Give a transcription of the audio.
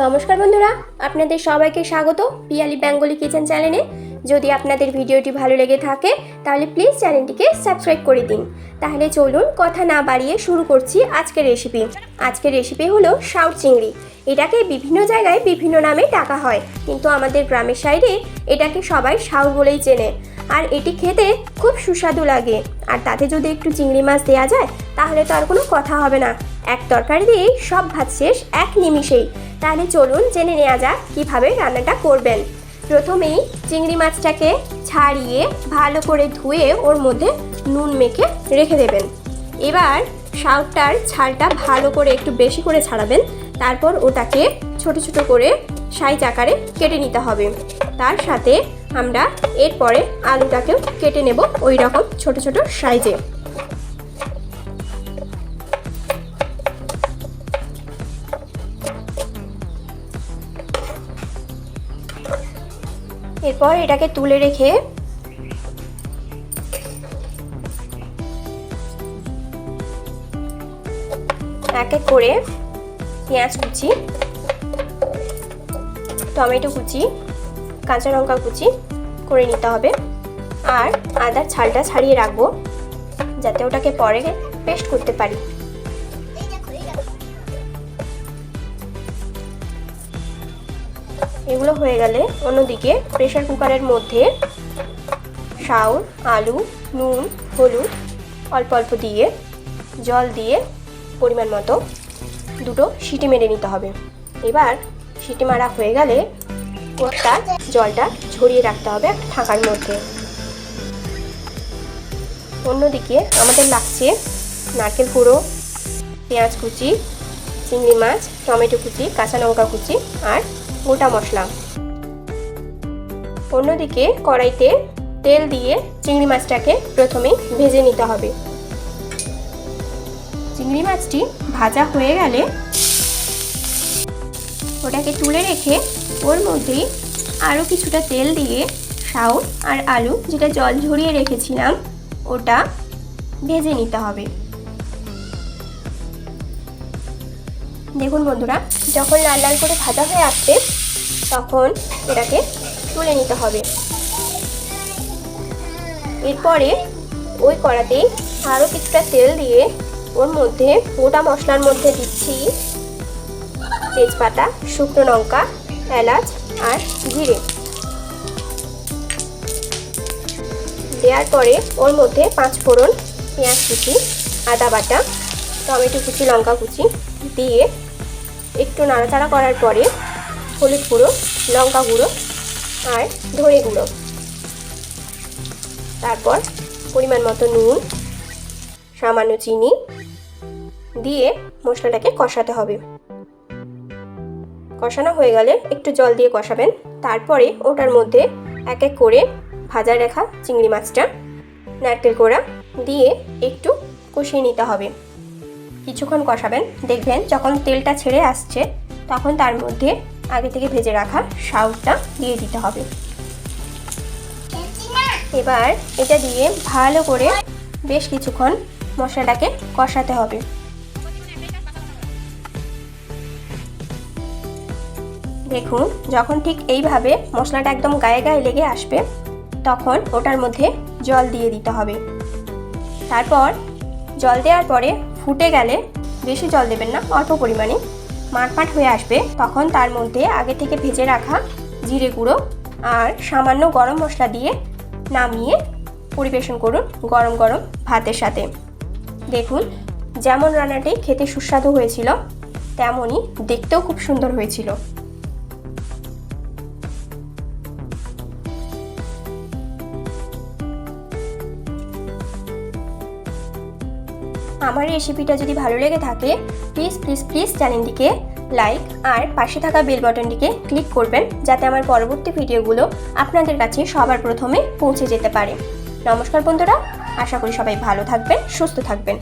নমস্কার বন্ধুরা আপনাদের সবাইকে স্বাগত পিয়ালি বেঙ্গলি কিচেন চ্যানেলে। যদি আপনাদের ভিডিওটি ভালো লেগে থাকে, তাহলে প্লিজ চ্যানেলটিকে সাবস্ক্রাইব করে দিন। তাহলে চলুন কথা না বাড়িয়ে শুরু করছি আজকের রেসিপি আজকের রেসিপি হলো সাউথ চিংড়ি। এটাকে বিভিন্ন জায়গায় বিভিন্ন নামে ডাকা হয়, কিন্তু আমাদের গ্রামের সাইডে এটাকে সবাই সাউথ বলেই চেনে। আর এটি খেতে খুব সুস্বাদু লাগে। আর তাতে যদি একটু চিংড়ি মাছ দেওয়া যায়, তাহলে তো আর কোনো কথা হবে না। এক তরকারি দিয়েই সব ভাত শেষ, এক নিমিষেই। তাহলে চলুন জেনে নেওয়া যাক কীভাবে রান্নাটা করবেন। প্রথমেই চিংড়ি মাছটাকে ছাড়িয়ে ভালো করে ধুয়ে ওর মধ্যে নুন মেখে রেখে দেবেন। এবার শাউটটার ছালটা ভালো করে একটু বেশি করে ছাড়াবেন। তারপর ওটাকে ছোট ছোট করে সাইজ আকারে কেটে নিতে হবে। তার সাথে আমরা এরপরে আলুটাকেও কেটে নেব ওই রকম ছোট ছোট সাইজে। এরপর এটাকে তুলে রেখে এক এক করে পেঁয়াজ কুচি, টমেটো কুচি, কাঁচা লঙ্কা কুচি করে নিতে হবে। আর আদার ছালটা ছাড়িয়ে রাখব, যাতে ওটাকে পরে পেস্ট করতে পারি। এগুলো হয়ে গেলে অন্যদিকে প্রেশার কুকারের মধ্যে শাউল আলু, নুন, হলুদ, অল্প অল্প দিয়ে জল দিয়ে পরিমাণ মতো দুটো সিটি মেরে নিতে হবে। এবার সিটি মারা হয়ে গেলে ওটা জলটা ঝরিয়ে রাখতে হবে একটা ঢাকার মধ্যে। অন্যদিকে আমাদের লাগছে নারকেল কুড়ো, পেঁয়াজ কুচি, চিংড়ি মাছ, টমেটো কুচি, কাঁচা লঙ্কা কুচি আর গোটা মশলা। অন্যদিকে কড়াইতে তেল দিয়ে চিংড়ি মাছটাকে প্রথমেই ভেজে নিতে হবে। চিংড়ি মাছটি ভাজা হয়ে গেলে ওটাকে তুলে রেখে ওর মধ্যেই আরও কিছুটা তেল দিয়ে শাউট আর আলু, যেটা জল ঝরিয়ে রেখেছিলাম, ওটা ভেজে নিতে হবে। দেখুন বন্ধুরা, যখন লাল লাল করে ভাজা হয়ে আসবে, তখন এটাকে তুলে নিতে হবে। এরপরে ওই কড়াতেই আরও কিছুটা তেল দিয়ে ওর মধ্যে গোটা মশলার মধ্যে দিচ্ছি তেজপাতা, শুকনো লঙ্কা, এলাচ আর জিরে। দেওয়ার পরে ওর মধ্যে পাঁচ ফোড়ন পেঁয়াজ কুচি, আদা বাটা, টমেটো কুচি, লঙ্কা কুচি দিয়ে একটু নাড়াচাড়া করার পরে হলুদ গুঁড়ো, লঙ্কা গুঁড়ো আর ধরে গুঁড়ো। তারপর পরিমাণ মতো নুন, সামান্য চিনি দিয়ে মশলাটাকে কষাতে হবে। কষানো হয়ে গেলে একটু জল দিয়ে কষাবেন। তারপরে ওটার মধ্যে এক এক করে ভাজা রাখা চিংড়ি মাছটা, নারকেল কোড়া দিয়ে একটু কষিয়ে নিতে হবে। কিছুক্ষণ কষাবেন। দেখবেন যখন তেলটা ছেড়ে আসছে, তখন তার মধ্যে আগে থেকে ভেজে রাখা শাউটটা দিয়ে দিতে হবে। এবার এটা দিয়ে ভালো করে বেশ কিছুক্ষণ মশলাটাকে কষাতে হবে। দেখুন, যখন ঠিক এইভাবে মশলাটা একদম গায়ে গায়ে লেগে আসবে, তখন ওটার মধ্যে জল দিয়ে দিতে হবে। তারপর জল দেওয়ার পরে ফুটে গেলে বেশি জল দেবেন না, অল্প পরিমাণে। মাটমাট হয়ে আসবে, তখন তার মধ্যে আগে থেকে ভেজে রাখা জিরে গুঁড়ো আর সামান্য গরম মশলা দিয়ে নামিয়ে পরিবেশন করুন গরম গরম ভাতের সাথে। দেখুন, যেমন রান্নাটি খেতে সুস্বাদু হয়েছিল, তেমনই দেখতেও খুব সুন্দর হয়েছিল। আমার রেসিপিটা যদি ভালো লেগে থাকে প্লিজ প্লিজ প্লিজ চ্যানেলটিকে লাইক আর পাশে থাকা বেল বাটনটিকে ক্লিক করবেন, যাতে আমার পরবর্তী ভিডিওগুলো আপনাদের কাছে সবার প্রথমে পৌঁছে যেতে পারে। নমস্কার বন্ধুরা, আশা করি সবাই ভালো থাকবেন, সুস্থ থাকবেন।